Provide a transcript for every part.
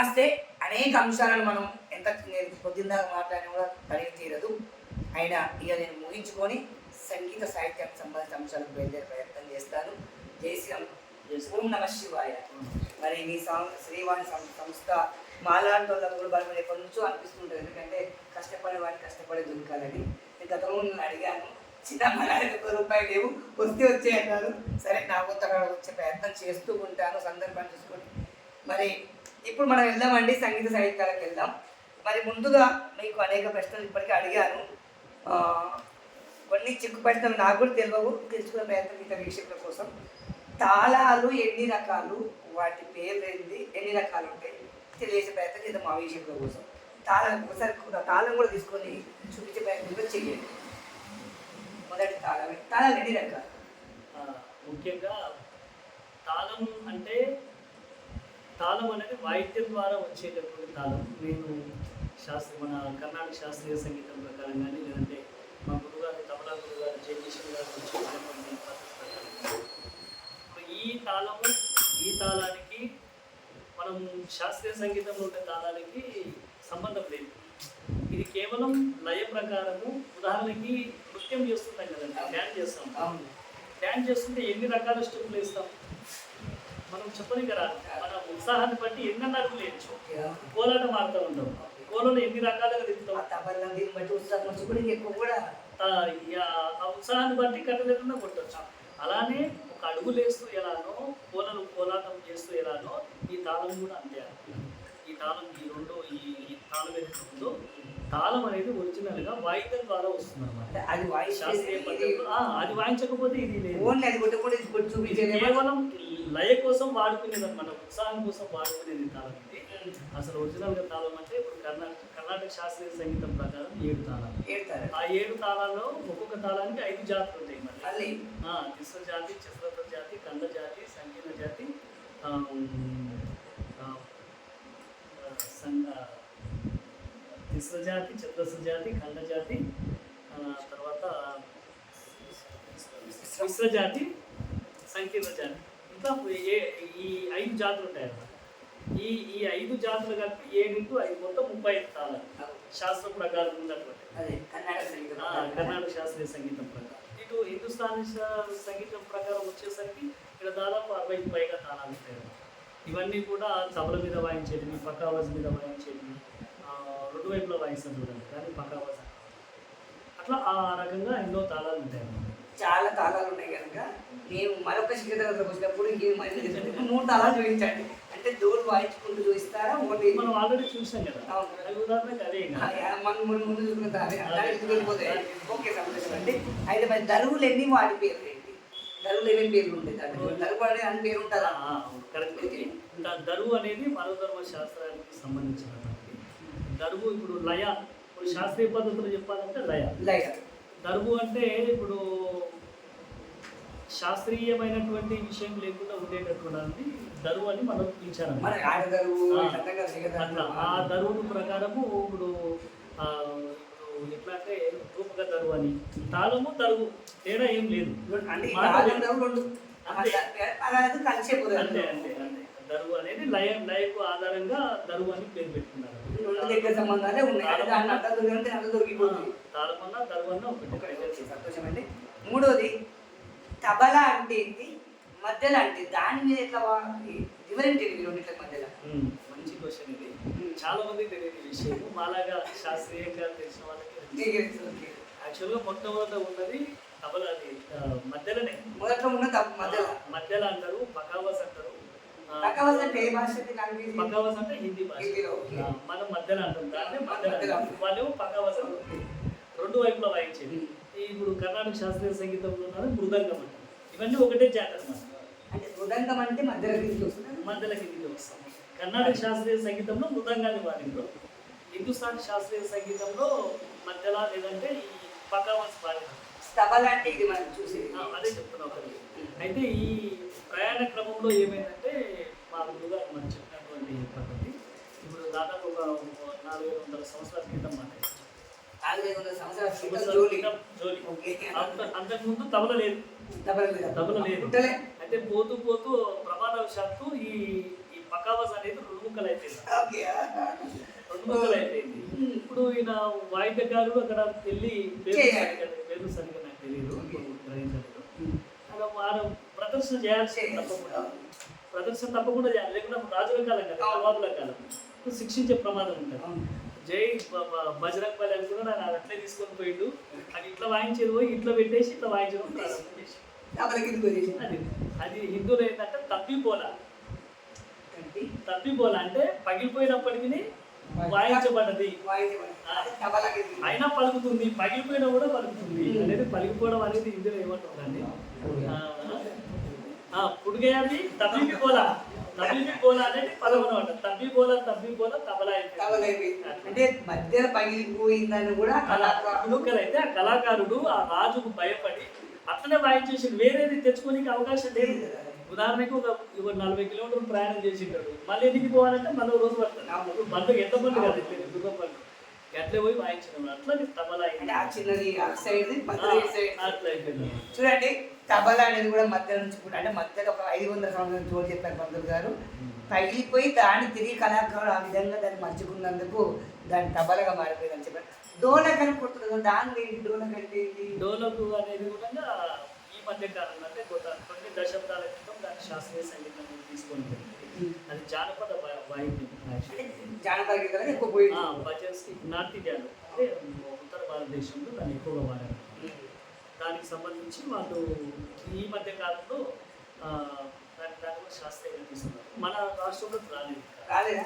నమస్తే అనేక అంశాలను మనం ఎంత నేను పొద్దున్న మాట్లాడిన కూడా పని తీరదు. అయినా ఇక నేను ముగించుకొని సంగీత సాహిత్యానికి సంబంధించిన అంశాలకు బయలుదేరే ప్రయత్నం చేస్తాను. జై శ్రీరామ్. ఓం నమ శివాయ. మరి మీ సం- శ్రీవాణి సం- సంస్థ మాలాంటి వాళ్ళకు కూడా బలం ఎప్పటి నుంచో అనిపిస్తుంటుంది. ఎందుకంటే కష్టపడే వాడిని కష్టపడే దొరకాలని నేను గతంలో నేను అడిగాను. చిన్న మన ఒక రూపాయలు లేవు. వస్తే వచ్చే అన్నారు సరే నా కొత్తగా వచ్చే ప్రయత్నం చేస్తూ ఉంటాను. సందర్భాన్ని చూసుకొని. మరి ఇప్పుడు మనం వెళ్దామండి సంగీత సాహిత్యాలకు వెళ్దాం. మరి ముందుగా మీకు అనేక ప్రశ్నలు ఇప్పటికే అడిగాను. కొన్ని చిక్కు ప్రశ్నలు నాకు కూడా తెలియవు తెలుసుకునే ప్రయత్నం మిగతా వీక్షకుల కోసం. తాళాలు ఎన్ని రకాలు? వాటి పేర్లు ఏంది? ఎన్ని రకాలు ఉంటాయి? తెలియజేసే ప్రయత్నం చేద్దాం మా వీక్షకుల కోసం. తాళం ఒకసారి తాళం కూడా తీసుకొని చూపించే ప్రయత్నం కూడా చేయండి. మొదటి తాళం తాళాలు ఎన్ని రకాలు? ముఖ్యంగా తాళం అంటే తాళం అనేది వాయిద్యం ద్వారా వచ్చేటటువంటి తాళం. నేను శాస్త్ర మన కర్ణాటక శాస్త్రీయ సంగీతం ప్రకారం కానీ లేదంటే మా గురుగారు తబలా గురుగారు జయకిషన్ గారు ఇప్పుడు ఈ తాళము ఈ తాళానికి మనం శాస్త్రీయ సంగీతంలో ఉండే తాళానికి సంబంధం లేదు. ఇది కేవలం లయ ప్రకారము. ఉదాహరణకి నృత్యం చేస్తుంటాం కదండి డ్యాన్స్ చేస్తాం. అవును. డ్యాన్స్ చేస్తుంటే ఎన్ని రకాల స్టెప్పులు వేస్తాం? మనం చెప్పని కదా మన ఉత్సాహాన్ని బట్టి ఎన్ని అడుగులు వేయచ్చు కోలాటం ఆడుతూ ఉంటాం. కోలలో ఎన్ని రకాలుగా బట్టి ఉత్సాహం కూడా ఎక్కువ కూడా ఆ- ఉత్సాహాన్ని బట్టి కట్టలేకుండా కొట్టచ్చు. అలానే ఒక అడుగు లేస్తూ ఎలానో కోలలు కోలాటం చేస్తూ ఎలానో ఈ తాళం కూడా అంతే ఈ తాళం ఈ రెండు ఈ తాళం ఏదైతే ఉందో తాళం అనేది ఒరిజినల్గా వాయిద్యం ద్వారా వస్తుంది అంటే అన్నమాట అది వాయించకపోతే ఇది కేవలం లయ కోసం వాడుకునేది అనమాట ఉత్సాహం కోసం వాడుకునేది తాళం ఇది అసలు ఒరిజినల్గా తాళం అంటే ఇప్పుడు కర్ణాటక కర్ణాటక శాస్త్రీయ సంగీతం ప్రకారం ఏడు తాళాలు. ఏడతారు ఆ ఏడు తాళాల్లో ఒక్కొక్క తాళానికి ఐదు జాతులు ఉంటాయి మళ్ళీ? తిస్ర జాతి చతురత జాతి కంద జాతి సంకీర్ణ జాతి తిస్ర జాతి చతురస్ర జాతి ఖండ జాతి తర్వాత మిశ్ర జాతి సంకీర్ణ జాతి. ఏ ఈ ఐదు జాతులు ఉంటాయి అన్నమాట. ఈ ఈ ఐదు జాతులు కలిపి ఏడింటూ ఐదు మొత్తం ముప్పై ఐదు తాళాలు. శాస్త్రం ప్రకారం ఉన్నటువంటి కర్ణాటక సంగీతం ఆ, కర్ణాటక శాస్త్రీయ సంగీతం ప్రకారం. ఇటు హిందుస్థానీ సంగీతం ప్రకారం వచ్చేసరికి ఇక్కడ దాదాపు అరవైకి పైగా తాళాలు ఉంటాయి అన్నమాట. ఇవన్నీ కూడా తబల మీద వాయించేటివి పక్కావాజ్ మీద వాయించేటివి ఆ, రెండు వైపులా వాయిస్తాం చూడండి. కానీ పక్కావాజ్. అట్లా ఆ రకంగా ఎన్నో తాళాలు ఉంటాయి అన్నమాట. చాలా తాళాలు ఉన్నాయి కనుక నేను మరొక శిఖరాలకు వచ్చినప్పుడు ఇది మళ్ళీ. మూడు తాళాలు చూపించండి. అంటే డోర్ వాయించుకుంటూ చూపిస్తారా? ఓన్లీ మనం ఆల్రెడీ చూసాం కదా. ఇంకా. మనం ముందు ముందు చూసుకుంటారు దానికి వెళ్ళిపోతాయి ఓకే సంతోషం అండి. అయితే మరి దరువులు ఎన్ని వాటి పేర్లు ఏంటి? దరువులు ఏమేమి పేర్లు ఉంటాయి దరువు అనేది అని పేరు ఉంటుందా? ఇంకా దరువు అనేది మనోధర్మ శాస్త్రానికి సంబంధించినటువంటి దరువు ఇప్పుడు లయ. ఇప్పుడు శాస్త్రీయ పద్ధతిలో చెప్పాలంటే లయ. లయ. దరువు అంటే ఇప్పుడు శాస్త్రీయమైనటువంటి విషయం లేకుండా ఉండేటటువంటి దరువు అని మనం పిలిచారు ఆ. చక్కగా అట్లా. ఆ దరువు ప్రకారము ఇప్పుడు ఎట్లా అంటే రూపక దరువు అని. తాళము దరువు తేడా ఏం లేదు. అంతే. దరువు అనేది లయ లయకు ఆధారంగా దరువు అని పేరు పెట్టుకున్నారు. తాళమన్నా దరువన్నా ఓకే, ఒకటి సంతోషం అండి. మూడోది తబలా అంటే ఏంటి? మధ్యలో అంటే దాని మీద ఎట్లా డిఫరెంట్ ఏంటి రెండింటి మధ్యలో? మంచి క్వశ్చన్ ఇది. చాలా మంది తెలియని విషయం మాలాగా శాస్త్రీయంగా తెలిసిన వాళ్ళకి. యాక్చువల్గా మొట్టమొదట ఉన్నది తబలా అది మధ్యలోనే. మొదట్లో ఉన్న మధ్యలో. మధ్యలో అంటారు పకావస్ అంటారు. ఆ, పక్కవలస అంటే ఏ భాష పకావస్ అంటే హిందీ భాష. మనం మధ్యలో అంటాం. దాన్ని మధ్యలో. వాళ్ళేమో పకావస్ రెండు వైపులా వాయించేది. ఇప్పుడు కర్ణాటక శాస్త్రీయ సంగీతంలో ఉన్నది మృదంగం అంటారు. ఇవన్నీ ఒకటే జాతి అన్నమాట. అంటే మృదంగం అంటే మధ్యలో కిందికి వస్తుంది. మధ్యలో కిందికి వస్తాం కర్ణాటక శాస్త్రీయ సంగీతంలో మృదంగాన్ని వాడిండ్రు హిందుస్థాన్ శాస్త్రీయ సంగీతంలో మధ్యలో లేదంటే ఈ పకావస్ వాడినారు. తబలా అంటే ఇది మనం చూసేది. ఆ, అదే చెప్తున్నా అయితే ఈ ప్రయాణ క్రమంలో ఏమైందంటే మా గురుగారు మనం చెప్పినటువంటి పద్ధతి. ఇప్పుడు దాదాపు ఒక నాలుగు వందల సంవత్సరాల క్రితం మాట అంతకుముందు తబల లేదు. తబల లేదు. అయితే పోతూ పోతూ ప్రమాదవశాత్తు ఈ ఈ పకావాస్ అనేది రెండు ముక్కలు అయిపోయింది రెండు ముక్కలు అయిపోయింది ఇప్పుడు ఈయన వాయిద్యకారుడు అక్కడ వెళ్ళి పేరు. సరిగ్గా- నాకు తెలియదు గ్రహించలేదు. అలా వారు ప్రదర్శన చేయాల్సి తప్పకుండా. ప్రదర్శన తప్పకుండా చేయాలి. లేకుండా రాజుల కాలం కదా కాలం. శిక్షించే ప్రమాదం ఉంటుంది జై బజరంగ్ బలి అని కూడా ఆయన అట్లే తీసుకొని పోయిండు. అది ఇట్లా వాయించేది పోయి ఇట్లా పెట్టేసి ఇట్లా వాయించడం ప్రారంభం చేసి. అది అది హిందువులు ఏంటంటే తప్పిపోల. తప్పిపోల అంటే పగిలిపోయినప్పటికీ వాయించబడ్డది అయినా పలుకుతుంది. పగిలిపోయినా కూడా పలుకుతుంది. అనేది పలిగిపోవడం అనేది ఇందులో ఏమంటుందండి పుడిగేయాలి తబ్బి పోల. తబ్బి పోల అనేది పదం అనమాట తబ్బి పోల తబ్బి పోల తబలా అంటే మధ్యలో పగిలిపోయిందని కూడా కళాకారుడు అయితే ఆ కళాకారుడు ఆ రాజుకు భయపడి అట్లనే వాయించేసి వేరేది తెచ్చుకోనికి అవకాశం లేదు. ఉదాహరణకి ఒక ఒక నలభై కిలోమీటర్లు ప్రయాణం చేసి ఉంటాడు మళ్ళీ ఎన్నికి పోవాలంటే మళ్ళీ రోజు పడుతుంది బండ్లు ఎంత బండ్లు కాదు? దుర్గ ఎట్లా పోయి వాయించడం? అట్లా తబలా అంటే ఆ చిన్నది ఆ సైడ్ చూడండి తబలా అనేది కూడా మధ్య నుంచి కూడా అంటే మధ్యలో ఒక ఐదు వందల సంవత్సరాల చోటు చెప్పారు పంతులు గారు. పగిలిపోయి దాన్ని తిరిగి కళాకారుడు ఆ విధంగా దాన్ని మర్చుకున్నందుకు దాన్ని తబలగా మారిపోయింది అని చెప్పారు డోలకని కొడుతుంది దాని ఏంటి డోలక్ అంటే డోలకు అనేది కూడా ఈ మధ్య కాలంలో అంటే కొన్ని దశాబ్దాల క్రితం దాని శాస్త్రీయ సంగీతం తీసుకొని పోయింది. అది జానపద వాయిద్యం జానపద గీతాలు ఎక్కువ పోయి భజన్స్ నార్త్ ఇండియాలో అంటే ఉత్తర భారతదేశంలో దాన్ని ఎక్కువగా వాడారు. దానికి సంబంధించి వాళ్ళు ఈ మధ్య కాలంలో దాని కూడా శాస్త్రీయంగా తీసుకున్నారు మన రాష్ట్రంలో రాలేదు. రాలేదా?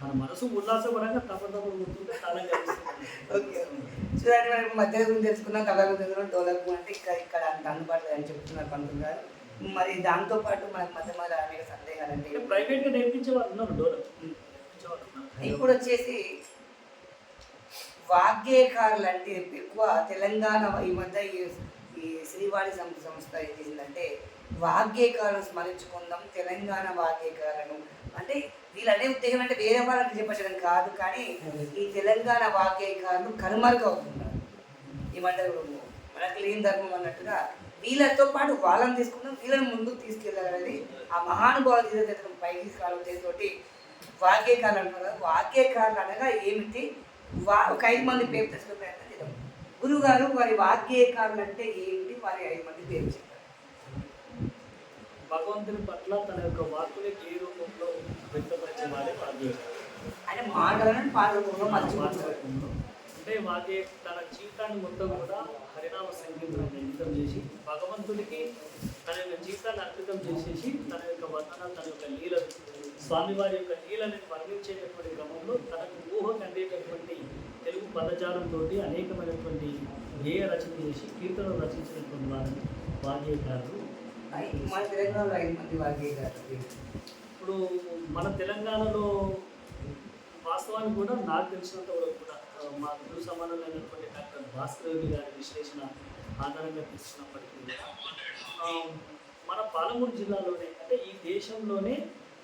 మన మనసు ఉల్లాసపరంగా తప్పకుండా గుర్తుంటే చాలా చూడండి మనం మధ్యలో గురించి తెలుసుకున్నాం కళ గురించి అంటే ఇక్కడ ఇక్కడ అంత అందుబాటులో అని చెప్తున్నారు పంతులు గారు. మరి దాంతో పాటు మనకు మధ్య మధ్య అనేక సందేహాలు అంటే ప్రైవేట్గా నేర్పించే వాళ్ళు ఉన్నారు. డోర్ ఇప్పుడు వచ్చేసి వాగ్గేయకారులు అంటే ఎక్కువ తెలంగాణ ఈ మధ్య ఈ శ్రీవాణి సంస్థ ఏం చేసిందంటే వాగ్గేయకారులను స్మరించుకుందాం తెలంగాణ వాగ్గేయకారులను అంటే వీళ్ళు అనే ఉద్దేశం అంటే వేరే వాళ్ళకి చెప్పడం కాదు కానీ ఈ తెలంగాణ వాగ్గేయకారులు కనుమరుగవుతున్నారు. ఈ మండలంలో. మనకు లేని ధర్మం అన్నట్టుగా వీళ్ళతో పాటు వాళ్ళని తీసుకుందాం వీళ్ళని ముందుకు తీసుకెళ్ళాలనేది ఆ మహానుభావుల తీర్థం పైకి ఉద్దేశంతోటి వాక్యకారులు అంటారు కదా వాక్యకారులు అనగా ఏమిటి? వా ఒక ఐదు మంది పేరు తెలుసుకునే ప్రయత్నం చేద్దాం. గురువు గారు వారి వాక్యకారులు అంటే ఏమిటి? వారి ఐదు మంది పేరు చెప్పారు భగవంతుని పట్ల తన యొక్క వాక్కుని ఏ రూపంలో వ్యక్తపరిచే వాడే వాగ్యేయకారుడు. అంటే మాటలను పాట రూపంలో మర్చిపోతారు. అంటే వాగే తన జీవితాన్ని మొత్తం కూడా హరినామ సంగీతం అంకితం చేసి భగవంతుడికి తన యొక్క జీవితాన్ని అంకితం చేసేసి తన యొక్క వర్ణన తన యొక్క లీలలు స్వామివారి యొక్క లీలని వర్ణించేటటువంటి క్రమంలో తనకు ఊహ కందేటటువంటి తెలుగు పదజాలంతో అనేకమైనటువంటి గేయ రచన చేసి కీర్తనలు రచించినటువంటి వారిని వాగ్గేయకారులు వాక్యకారులు ఇప్పుడు మన తెలంగాణలో వాస్తవానికి కూడా నాకు తెలిసినంత వరకు కూడా మా గురు సమానమైనటువంటి డాక్టర్ భాస్కర్ రెడ్డి గారి విశ్లేషణ ఆధారంగా తీసుకున్నప్పటికీ మన పాలమూరు జిల్లాలోనే అంటే ఈ దేశంలోనే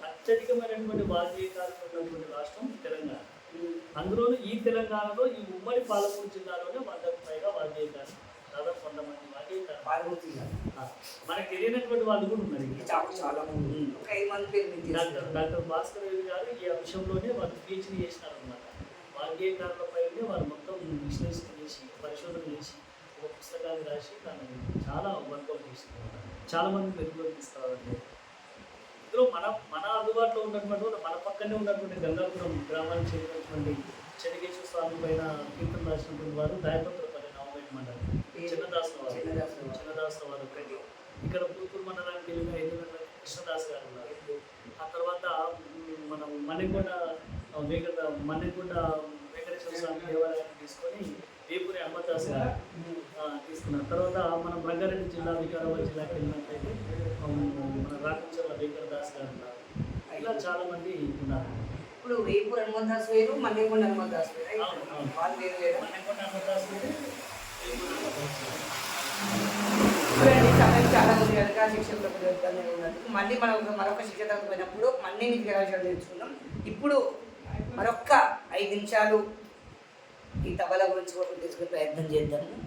అత్యధికమైనటువంటి వాద్యకారులు ఉన్నటువంటి రాష్ట్రం తెలంగాణ అందులోనూ ఈ తెలంగాణలో ఈ ఉమ్మడి పాలమూరు జిల్లాలోనే వందకు పైగా వాద్యకారులు దాదాపు వంద మంది వాద్యకారులు పాల్గొంది ఆ, మనకు తెలియనటువంటి వాళ్ళు కూడా ఉన్నారు చాలా మంది ఒక మంది డాక్టర్ డాక్టర్ భాస్కర్ రెడ్డి గారు ఈ అంశంలోనే వాళ్ళు పిహెచ్డీ చేసినారు అనమాట వాగ్యకారులపై వారు మొత్తం విశ్లేషణ చేసి పరిశోధన చేసి ఒక పుస్తకాన్ని రాసి దాన్ని చాలా వర్కౌట్ చేస్తున్నారు. చాలా మంది వెలుగులోకి తీసుకురావట్లేదు ఇందులో మన మన అందుబాటులో ఉన్నటువంటి వాళ్ళు మన పక్కనే ఉన్నటువంటి గంగాపురం గ్రామానికి చెందినటువంటి చెన్నకేశ్వర స్వామి పైన కీర్తన రాసినటువంటి వారు దాయపత్రపల్లి నవమేటి మండలం. చిన్నదాసుల వారు చిన్నదాసుల వారు. ఒకటి. ఇక్కడ పూర్పూర్ మండలానికి వెళ్ళిన ఎన్నికల కృష్ణదాస్ గారు ఉన్నారు. ఆ తర్వాత మనం వెంకట మన్నెకొండ వెంకటేశ్వర స్వామి దేవాలయాన్ని తీసుకొని వేపూరి అమ్మదాస్ తీసుకున్నారు. తర్వాత మనం రంగారెడ్డి జిల్లా వికారాబాద్ జిల్లాకి వెళ్ళినట్లయితే మన రాకంచర్ల వెంకట దాస్ గారు ఉన్నారు. ఇలా చాలా మంది ఉన్నారు. ఇప్పుడు వేపూర్ హనుమంత్ దాస్ వేరు మన్నెకొండ హనుమంత్ దాస్ వేరు. వాళ్ళు వేరు వేరు మన్నెకొండ అమ్మదాస్ వేరు, సమయం చాలా ఉంది కనుక ఉన్నట్టు మళ్ళీ మనం మరొక శిక్షణ పోయినప్పుడు మళ్ళీ మీకు తెలుసుకుందాం. ఇప్పుడు మరొక్క ఐదు నిమిషాలు ఈ తబలా గురించి కూడా తెలుసుకునే ప్రయత్నం చేద్దాము.